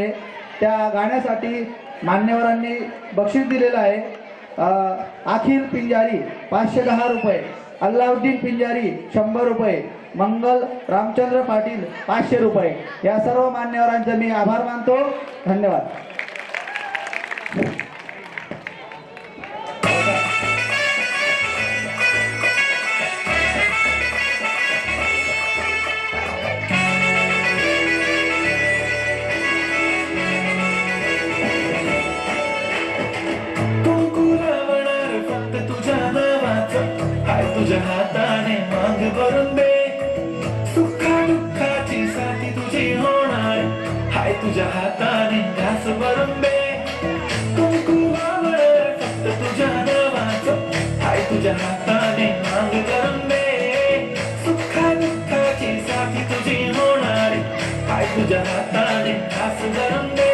त्या गाण्यासाठी मान्यवरांनी बक्षीस दिलेलं आहे. अखिल पिंजारी पाचशे दहा रुपये. अल्लाउद्दीन पिंजारी शंभर रुपये. मंगल रामचंद्र पाटील पाचशे रुपये. या सर्व मान्यवरांचे मी आभार मानतो. धन्यवाद. अंग भरून दे. सुखा दुःखाची साथी तुझी होणार. हाय तुझ्या हाताने घास भरून दे. कुंकुरावणार फक्त तुझ्या नावाचं. हाय तुझ्या हाताने माग भरून दे. सुखा दुःखाची साथी तुझी होणार. हाय तुझ्या हाताने घास भरून दे.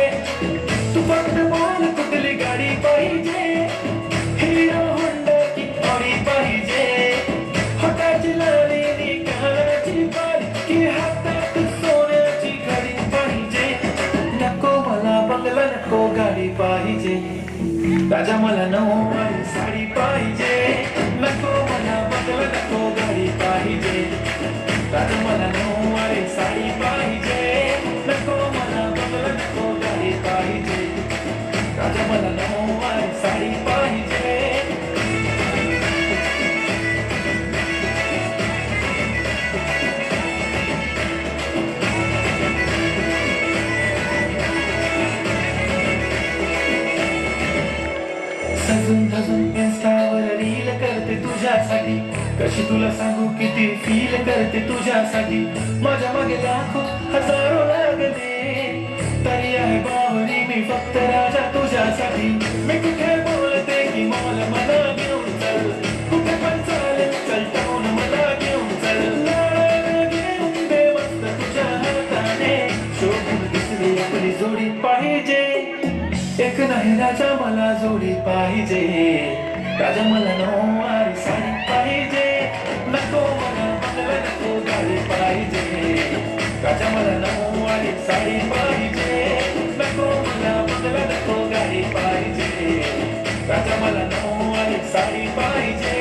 राजा मला नऊवारी साडी पाहिजे. सजून धजून इन्स्टावर रील करते तुझ्यासाठी. कशी तुला सांगू किती फील करते तुझ्यासाठी. माझ्या मागे लाखो हजारो लागले. तरी आहे बावरी मी फक्त राजा तुझ्यासाठी. राजा मला जोडी पाहिजे. राजा मला नऊवारी साडी पाहिजे. नको मला बंगला नको गाडी पाहिजे. राजा मला नऊवारी साडी पाहिजे. नको मला मला नको गाडी पाहिजे. राजा मला नऊवारी साडी पाहिजे.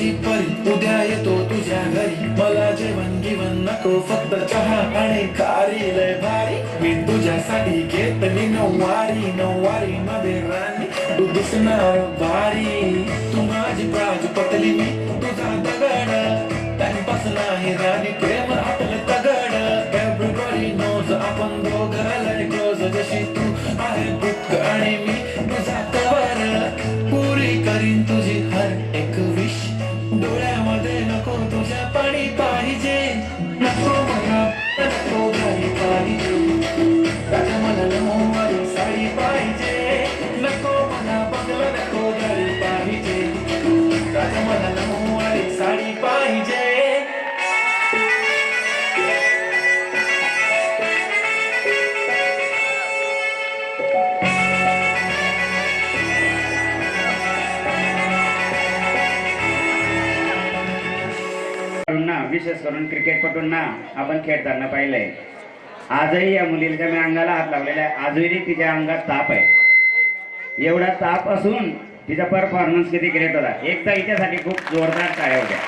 माझी परी उद्या येतो तुझ्या घरी. मला जेवण गिवण नको फक्त चहा आणि खारी. लय भारी मी तुझ्यासाठी घेतली नऊवारी. नऊवारी मध्ये राणी तू दिसणार भारी. तू माझी प्राज पतली मी मध्ये नको तुझ्या पाणी पाहिजे. नको मला नको घरी पाहिजे. विशेष करून क्रिकेटपटूंना आपण खेळताना पाहिलंय. आजही या मुलीच्या मी अंगाला हात लावलेला आहे. आजही तिच्या अंगात ताप आहे. एवढा ताप असून तिचा परफॉर्मन्स किती ग्रेट होता. एक तर हिच्यासाठी खूप जोरदार टाळ्या होत्या.